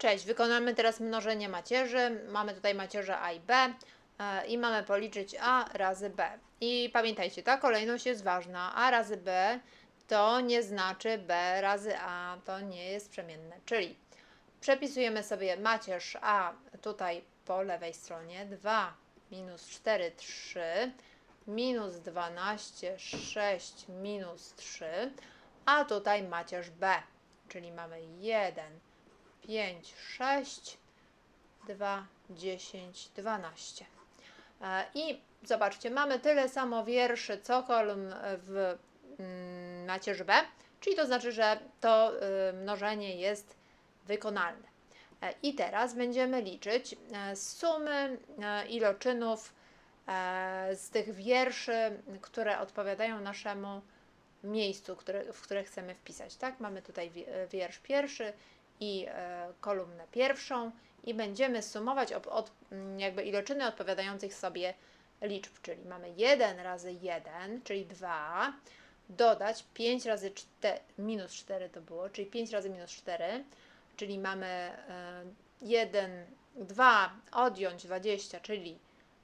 Cześć, wykonamy teraz mnożenie macierzy. Mamy tutaj macierze A i B e, i mamy policzyć A razy B. I pamiętajcie, ta kolejność jest ważna. A razy B to nie znaczy B razy A, to nie jest przemienne. Czyli przepisujemy sobie macierz A tutaj po lewej stronie 2 minus 4, 3 minus 12, 6 minus 3, a tutaj macierz B, czyli mamy 1, 5, 6, 2, 10, 12. E, I zobaczcie, mamy tyle samo wierszy, co kolumn w mm, macierzy B, czyli to znaczy, że to y, mnożenie jest wykonalne. E, I teraz będziemy liczyć e, sumy e, iloczynów z tych wierszy, które odpowiadają naszemu miejscu, które, w które chcemy wpisać. Tak? Mamy tutaj wi- wiersz pierwszy i e, kolumnę pierwszą i będziemy sumować od, od, mm, jakby iloczyny odpowiadających sobie liczb, czyli mamy 1 razy 1, czyli 2, dodać 5 razy 4, minus 4 to było, czyli 5 razy minus 4, czyli mamy e, 1, 2, odjąć 20, czyli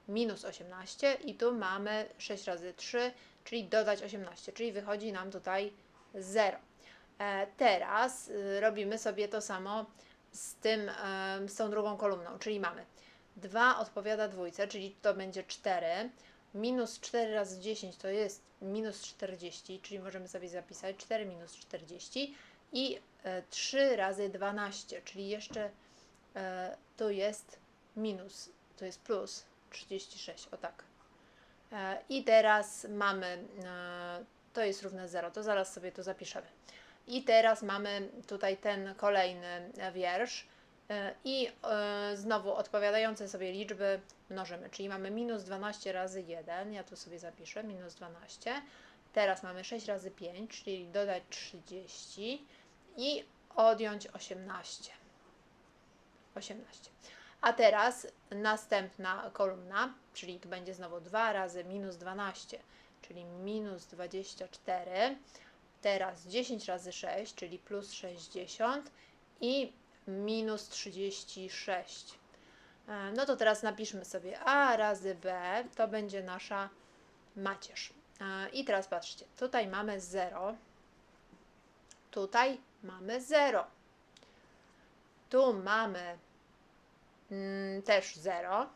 minus 18 i tu mamy 6 razy 3, czyli dodać 18, czyli wychodzi nam tutaj 0. E, teraz y, robimy sobie to samo z, tym, z tą drugą kolumną, czyli mamy 2 odpowiada dwójce, czyli to będzie 4, minus 4 razy 10 to jest minus 40, czyli możemy sobie zapisać 4 minus 40 i e, 3 razy 12, czyli jeszcze e, tu jest minus, to jest plus 36, o tak. E, I teraz mamy, e, to jest równe 0, to zaraz sobie to zapiszemy. I teraz mamy tutaj ten kolejny wiersz e, i e, znowu odpowiadające sobie liczby mnożymy, czyli mamy minus 12 razy 1, ja tu sobie zapiszę, minus 12. Teraz mamy 6 razy 5, czyli dodać 30 i odjąć 18. 18. A teraz następna kolumna, czyli tu będzie znowu 2 razy minus 12, czyli minus 24. Teraz 10 razy 6, czyli plus 60 i minus 36. E, No to teraz napiszmy sobie A razy B, to będzie nasza macierz. E, I teraz patrzcie, tutaj mamy 0, tutaj mamy 0, tu mamy mm, też 0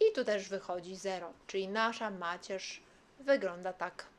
i tu też wychodzi 0, czyli nasza macierz wygląda tak.